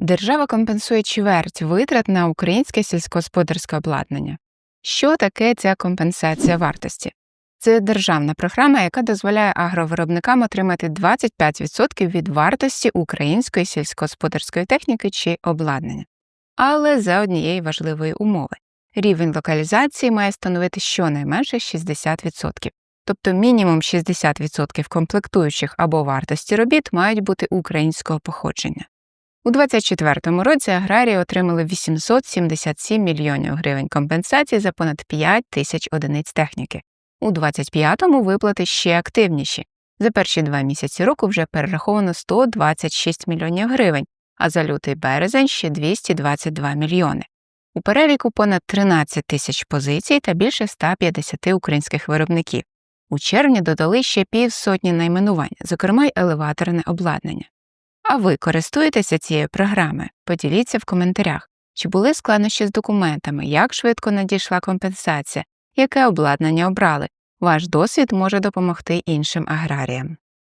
Держава компенсує чверть витрат на українське сільськогосподарське обладнання. Що таке ця компенсація вартості? Це державна програма, яка дозволяє агровиробникам отримати 25% від вартості української сільськогосподарської техніки чи обладнання. Але за однієї важливої умови рівень локалізації має становити щонайменше 60%, тобто мінімум 60% комплектуючих або вартості робіт мають бути українського походження. У 2024 році аграрії отримали 877 мільйонів гривень компенсації за понад 5 тисяч одиниць техніки. У 2025-му виплати ще активніші. За перші два місяці року вже перераховано 126 мільйонів гривень, а за лютий березень ще 222 мільйони. У переліку понад 13 тисяч позицій та більше 150 українських виробників. У червні додали ще півсотні найменувань, зокрема й елеваторне обладнання. А ви користуєтеся цією програмою? Поділіться в коментарях, чи були складнощі з документами, як швидко надійшла компенсація, яке обладнання обрали. Ваш досвід може допомогти іншим аграріям.